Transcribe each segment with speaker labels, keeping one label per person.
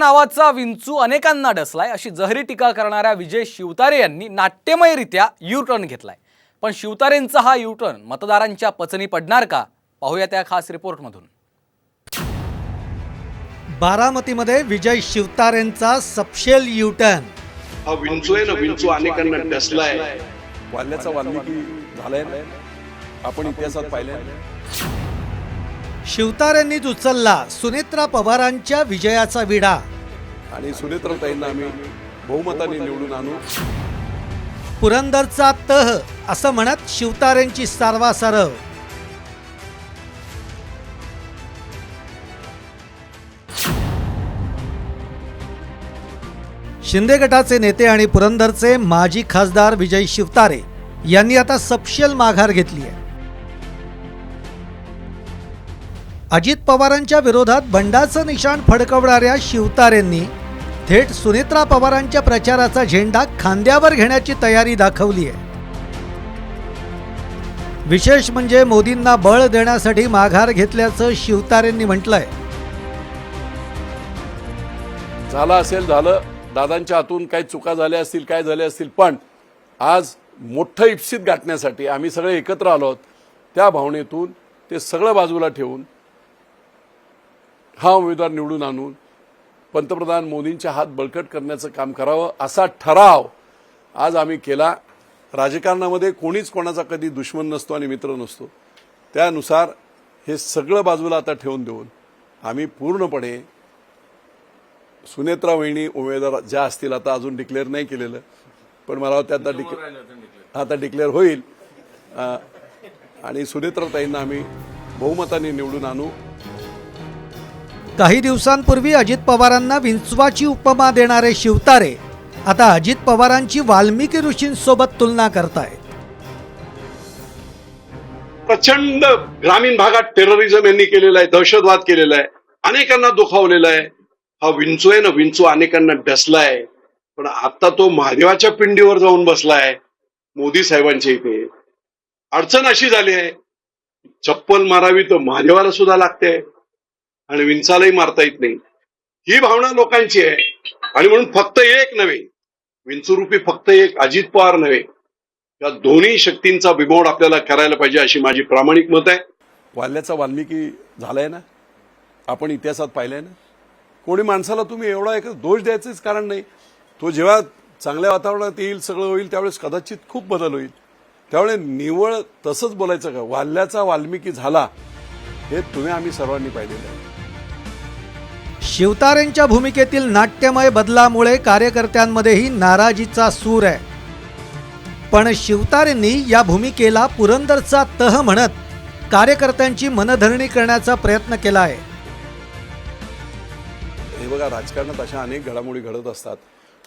Speaker 1: नावाचा विंचू अनेकांना डसलाय. अशी जहरी टीका करणाऱ्या विजय शिवतारे यांनी नाट्यमयरित्या यू टर्न घेतलाय. पण शिवतारेंचा हा यू टर्न मतदारांच्या पचनी पडणार का? पाहूया त्या खास रिपोर्टमधून.
Speaker 2: बारामतीमध्ये विजय शिवतारेंचा सपशेल युटर्न
Speaker 3: हा विंचू आहे ना विंचू अनेकांना डसलाय.
Speaker 4: वाल्याचा वाल्मिकी झालाय आपण इतिहासात पाहिलंय
Speaker 2: शिवतारेंनीच उचलला सुनेत्रा पवारांच्या विजयाचा विडा.
Speaker 4: आणि सुनेत्रताईंना आम्ही बहुमताने निवडून आणू.
Speaker 2: पुरंदरचा तह असं म्हणत शिवतारेंची सारवासारव. शिंदे गटाचे नेते आणि पुरंदरचे माजी खासदार विजय शिवतारे यांनी आता सपशेल माघार घेतली आहे अजित पवारांच्या विरोधात बंडाचं निशाण फडकवणाऱ्या शिवतारेंनी थेट सुनेत्रा पवारांच्या प्रचाराचा झेंडा खांद्यावर घेण्याची तयारी दाखवली आहे. विशेष म्हणजे मोदींना बळ देण्यासाठी माघार घेतल्याचं शिवतारेंनी म्हटलंय.
Speaker 4: झालं असेल झालं. दादांच्या हातून काही चुका झाल्या असतील काय झाले असतील पण आज मोठं इप्सित गाठण्यासाठी आम्ही सगळे एकत्र आलो आहोत. त्या भावनेतून ते सगळं बाजूला ठेवून हा उमेदवार निवडून आणून पंतप्रधान मोदींच्या हात बळकट करण्याचं काम करावं असा ठराव आज आम्ही केला. राजकारणामध्ये कोणीच कोणाचा कधी दुश्मन नसतो आणि मित्र नसतो. त्यानुसार हे सगळं बाजूला आता ठेवून देऊन आम्ही पूर्णपणे सुनेत्रा वहिनी उमेदवार ज्या असतील आता अजून डिक्लेअर नाही केलेलं पण मला वाटतं आता डिक्लेअर आता डिक्लेअर होईल. आणि सुनेत्राताईंना आम्ही बहुमताने निवडून आणू.
Speaker 2: काही दिवसांपूर्वी अजित पवारांना विंचवाची उपमा देणारे शिवतारे आता अजित पवारांची वाल्मिकी ऋषींसोबत तुलना करतायत.
Speaker 3: प्रचंड ग्रामीण भागात टेररिझम यांनी केलेला आहे दहशतवाद केलेला आहे अनेकांना दुखावलेला आहे. हा विंचू आहे ना विंचू अनेकांना डसलाय पण आता तो महादेवाच्या पिंडीवर जाऊन बसलाय मोदी साहेबांच्या इथे. अडचण अशी झाली आहे चप्पल मारावी तर महादेवाला सुद्धा लागते. आणि विंचालाही मारता येत नाही. ही भावना लोकांची आहे. आणि म्हणून फक्त एक नव्हे विंचुरूपी फक्त एक अजित पवार नव्हे. या दोन्ही शक्तींचा बिमोड आपल्याला करायला पाहिजे अशी माझी प्रामाणिक मत आहे.
Speaker 4: वाल्याचा वाल्मिकी झालाय ना? आपण इतिहासात पाहिलंय ना? कोणी माणसाला तुम्ही एवढा एक दोष द्यायचंच कारण नाही. तो जेव्हा चांगल्या वातावरणात येईल सगळं होईल त्यावेळेस कदाचित खूप बदल होईल. त्यामुळे निवळ तसंच बोलायचं का? वाल्याचा वाल्मिकी झाला हे तुम्ही आम्ही सर्वांनी पाहिलेलं आहे.
Speaker 2: शिवतारेंच्या भूमिकेतील नाट्यमय बदलामुळे कार्यकर्त्यांमध्येही नाराजीचा सूर आहे. पण शिवतारेंनी या भूमिकेला पुरंदरचा तह म्हणत कार्यकर्त्यांची मनधरणी करण्याचा प्रयत्न केला आहे.
Speaker 4: हे बघा राजकारणात अशा अनेक घडामोडी घडत असतात.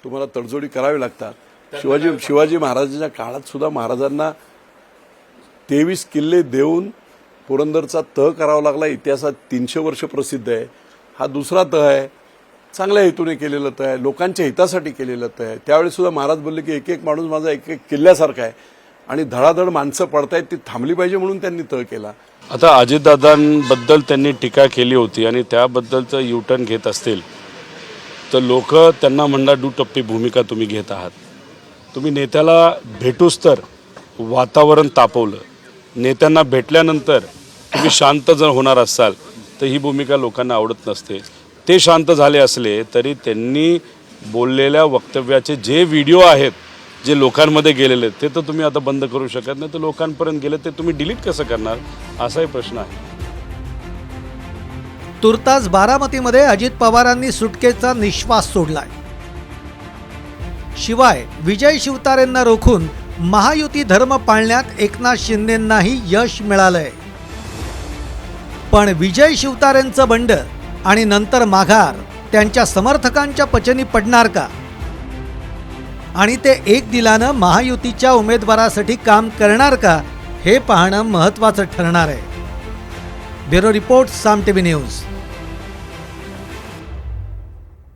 Speaker 4: तुम्हाला तडजोडी करावी लागतात. शिवाजी शिवाजी महाराजांच्या काळात सुद्धा महाराजांना तेवीस किल्ले देऊन पुरंदरचा तह करावा लागला. इतिहासात तीनशे वर्ष प्रसिद्ध आहे. हा दुसरा तह आहे. चांगल्या हेतूने केलेलं तह आहे. लोकांच्या हितासाठी केलेलं तह आहे. त्यावेळी सुद्धा महाराज बोलले की एक एक माणूस माझा एक एक किल्ल्यासारखा आहे. आणि धडाधड माणसं पडतायत ती थांबली पाहिजे म्हणून त्यांनी तह केला.
Speaker 5: आता अजितदादांबद्दल त्यांनी टीका केली होती आणि त्याबद्दलचं युटर्न घेत असतील तर लोक त्यांना म्हणणार दुटप्पी भूमिका तुम्ही घेत आहात. तुम्ही नेत्याला भेटूच तर वातावरण तापवलं. नेत्यांना भेटल्यानंतर तुम्ही शांत जर होणार असाल तर ही भूमिका लोकांना आवडत नसते. ते शांत झाले असले तरी त्यांनी बोललेल्या वक्तव्याचे जे व्हिडिओ आहेत जे लोकांमध्ये गेलेले आहेत, ते तर तुम्ही आता बंद करू शकत नाही तर लोकांपर्यंत गेले ते तुम्ही डिलीट कसं करणार? असाही प्रश्न आहे.
Speaker 2: तुर्तास बारामतीमध्ये अजित पवारांनी सुटकेचा निश्वास सोडलाय. शिवाय विजय शिवतारेंना रोखून महायुती धर्म पाळण्यात एकनाथ शिंदेंनाही यश मिळालंय. पण विजय शिवतारेंचं बंड आणि नंतर माघार त्यांच्या समर्थकांच्या पचनी पडणार का? आणि ते एक दिलानं महायुतीच्या उमेदवारासाठी काम करणार का हे पाहणं महत्त्वाचं ठरणार आहे. Bureau report Saam TV news.